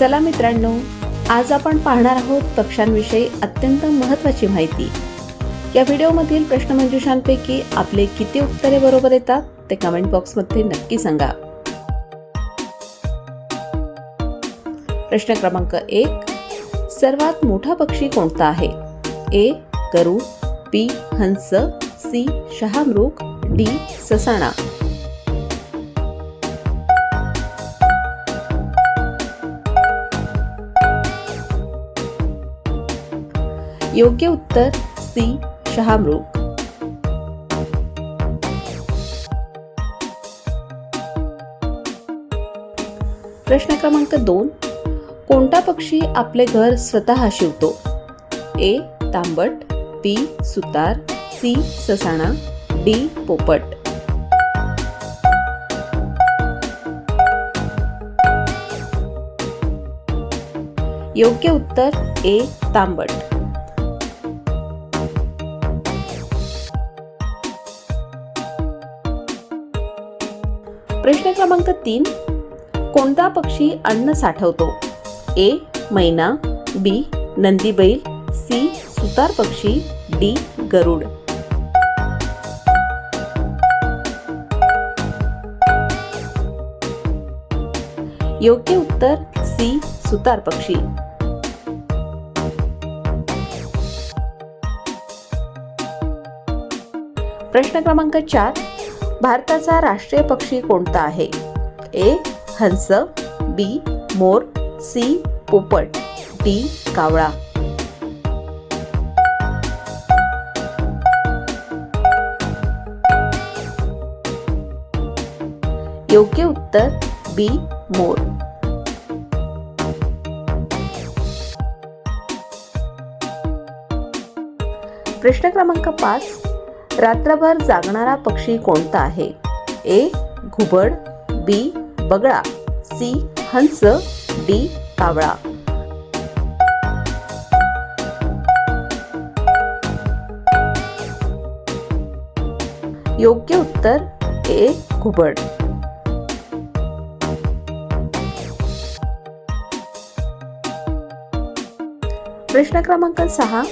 चला मित्रांनो आज आपण पाहणार आहोत पक्ष्यांविषयी अत्यंत महत्त्वाची माहिती. या व्हिडिओमधील प्रश्नमंजुषांपैकी आपले किती उत्तरे बरोबर येतात ते कमेंट बॉक्समध्ये नक्की सांगा. प्रश्न क्रमांक एक सर्वात मोठा पक्षी कोणता आहे? ए गरुड बी हंस सी शहामृग डी ससाणा. योग्य उत्तर सी शहामृग. प्रश्न क्रमांक दोन. कोणता पक्षी आपले घर स्वतः शिवतो? ए तांबट बी सुतार सी ससाणा डी पोपट. योग्य उत्तर ए तांबट. प्रश्न क्रमांक तीन. कोणता पक्षी अन्न साठवतो? ए मैना बी नंदी बैल सी सुतार पक्षी डी गरुड. योग्य उत्तर सी सुतार पक्षी. प्रश्न क्रमांक चार. भारताचा राष्ट्रीय पक्षी कोणता आहे? ए हंस बी मोर सी पोपट डी कावळा. योग्य उत्तर बी मोर. प्रश्न क्रमांक पाच. रात्रभर जागणारा पक्षी कोणता आहे? ए घुबड बी बगळा सी हंस डी कावळा. योग्य उत्तर ए घुबड. प्रश्न क्रमांक सहा.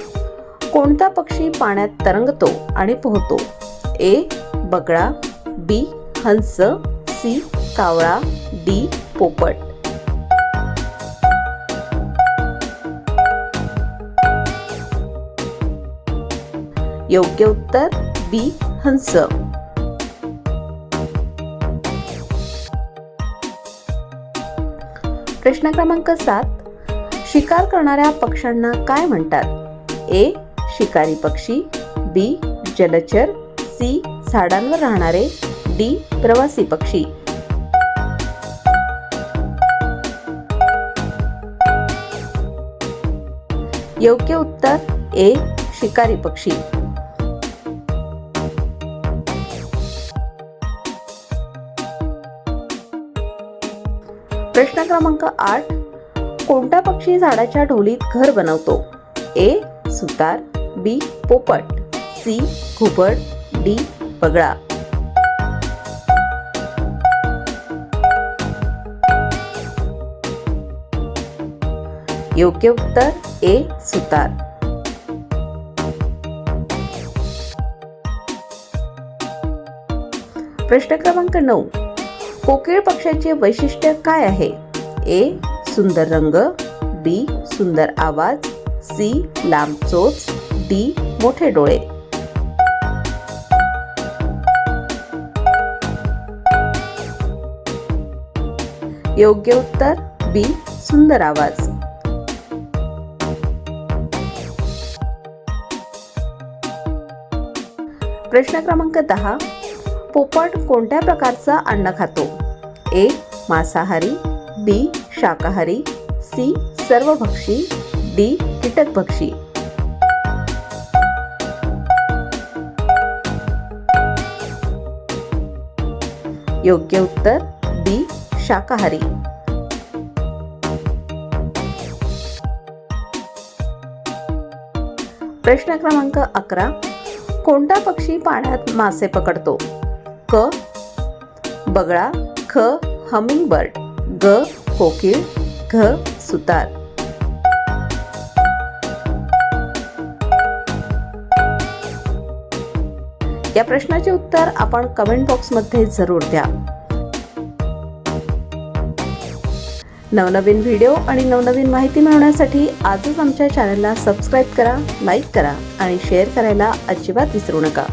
कोणता पक्षी पाण्यात तरंगतो आणि पोहतो? ए बगळा बी हंस सी कावळा डी पोपट. योग्य उत्तर बी हंस. प्रश्न क्रमांक सात. शिकार करणाऱ्या पक्ष्यांना काय म्हणतात? ए शिकारी पक्षी बी जलचर सी झाडांवर राहणारे डी प्रवासी पक्षी. योग्य उत्तर ए शिकारी पक्षी. प्रश्न क्रमांक आठ कोणता पक्षी झाडाच्या ढोलीत घर बनवतो? ए सुतार बी पोपट सी घुबड डी बगळा योग्य उत्तर ए सुतार. प्रश्न क्रमांक नऊ. कोकिळ पक्ष्याचे वैशिष्ट्य काय आहे? ए सुंदर रंग बी सुंदर आवाज सी लांब चोच डी मोठे डोळे. योग्य उत्तर बी सुंदर आवाज. प्रश्न क्रमांक दहा. पोपट कोणत्या प्रकारचा अन्न खातो? ए मांसाहारी बी शाकाहारी सी सर्वभक्षी डी कीटकभक्षी. योग्य उत्तर बी शाकाहारी. प्रश्न क्रमांक अकरा. कोणता पक्षी पाण्यात मासे पकडतो? क बगळा ख हमिंग बर्ड ग कोकिळ घ सुतार. या प्रश्नाचे उत्तर आपण कमेंट बॉक्समध्ये जरूर द्या. नवनवीन व्हिडिओ आणि नवनवीन माहिती मिळवण्यासाठी आजच आमच्या चॅनलला सबस्क्राईब करा लाईक करा आणि शेअर करायला अजिबात विसरू नका.